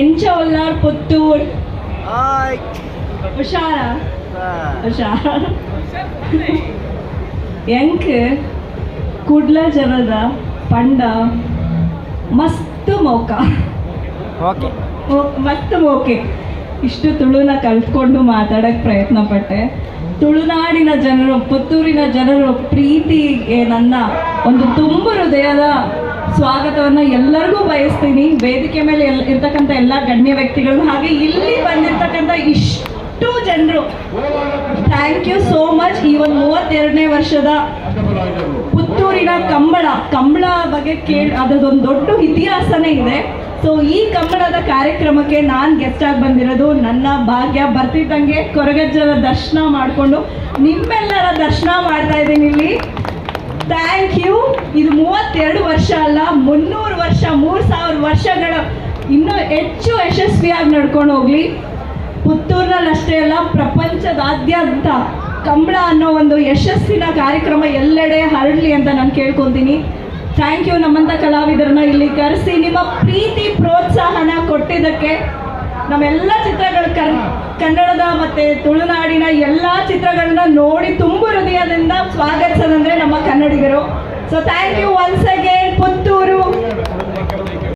ಎಂಚವಲ್ಲಾರ್ Puttur. Hi ಹುಷಾರ ಹುಷಾರ ಎಂಕ್ ಕುಡ್ಲ ಜನದ ಪಂಡ ಮಸ್ತ್ ಮೌಕ. ಮಸ್ತ್ ಮೋಕೆ. ಇಷ್ಟು ತುಳುನ ಕಲ್ತ್ಕೊಂಡು ಮಾತಾಡಕ್ಕೆ ಪ್ರಯತ್ನ ಪಟ್ಟೆ. ತುಳುನಾಡಿನ ಜನರು ಪುತ್ತೂರಿನ ಜನರು ಪ್ರೀತಿಗೆ ನನ್ನ ಒಂದು ತುಂಬ ಹೃದಯದ ಸ್ವಾಗತವನ್ನು ಎಲ್ಲರಿಗೂ ಬಯಸ್ತೀನಿ. ವೇದಿಕೆ ಮೇಲೆ ಎಲ್ ಇರ್ತಕ್ಕಂಥ ಎಲ್ಲ ಗಣ್ಯ ವ್ಯಕ್ತಿಗಳು ಹಾಗೆ ಇಲ್ಲಿ ಬಂದಿರ್ತಕ್ಕಂಥ ಇಷ್ಟು ಜನರು. ಥ್ಯಾಂಕ್ ಯು ಸೋ ಮಚ್ ಈ ಒಂದು ಮೂವತ್ತೆರಡನೇ ವರ್ಷದ ಪುತ್ತೂರಿನ ಕಂಬಳ. ಕಂಬಳ ಬಗ್ಗೆ ಕೇಳಿ ಅದೊಂದು ದೊಡ್ಡ ಇತಿಹಾಸನೇ ಇದೆ. ಸೊ ಈ ಕಂಬಳದ ಕಾರ್ಯಕ್ರಮಕ್ಕೆ ನಾನು ಗೆಸ್ಟ್ ಆಗಿ ಬಂದಿರೋದು ನನ್ನ ಭಾಗ್ಯ. ಬರ್ತಿದ್ದಂಗೆ ಕೊರಗಜ್ಜರ ದರ್ಶನ ಮಾಡಿಕೊಂಡು ನಿಮ್ಮೆಲ್ಲರ ದರ್ಶನ ಮಾಡ್ತಾ ಇದ್ದೀನಿ ಇಲ್ಲಿ. ಥ್ಯಾಂಕ್ ಯು ಇದು ಮೂವತ್ತೆರಡು ವರ್ಷ ಅಲ್ಲ, ಮುನ್ನೂರು ವರ್ಷ, ಮೂರು ಸಾವಿರ ವರ್ಷಗಳ ಇನ್ನೂ ಹೆಚ್ಚು ಯಶಸ್ವಿಯಾಗಿ ನಡ್ಕೊಂಡು ಹೋಗ್ಲಿ. ಪುತ್ತೂರಿನಲ್ಲಿ ಅಷ್ಟೇ ಅಲ್ಲ, ಪ್ರಪಂಚದಾದ್ಯಂತ ಕಂಬಳ ಅನ್ನೋ ಒಂದು ಯಶಸ್ಸಿನ ಕಾರ್ಯಕ್ರಮ ಎಲ್ಲೆಡೆ ಹರಡಲಿ ಅಂತ ನಾನು ಕೇಳ್ಕೊತೀನಿ. ಥ್ಯಾಂಕ್ ಯು ನಮ್ಮಂಥ ಕಲಾವಿದರನ್ನ ಇಲ್ಲಿ ಕರೆಸಿ, ನಿಮ್ಮ ಪ್ರೀತಿ ಪ್ರೋತ್ಸಾಹನ ಕೊಟ್ಟಿದ್ದಕ್ಕೆ ನಮ್ಮೆಲ್ಲ ಚಿತ್ರಗಳು ಕನ್ ಕನ್ನಡದ ಮತ್ತು ತುಳುನಾಡಿನ ಎಲ್ಲ ಚಿತ್ರಗಳನ್ನ ನೋಡಿ ತುಂಬು ಹೃದಯದಿಂದ ಸ್ವಾಗತಿಸೋದಂದರೆ ನಮ್ಮ ಕನ್ನಡಿಗರು. So thank you once again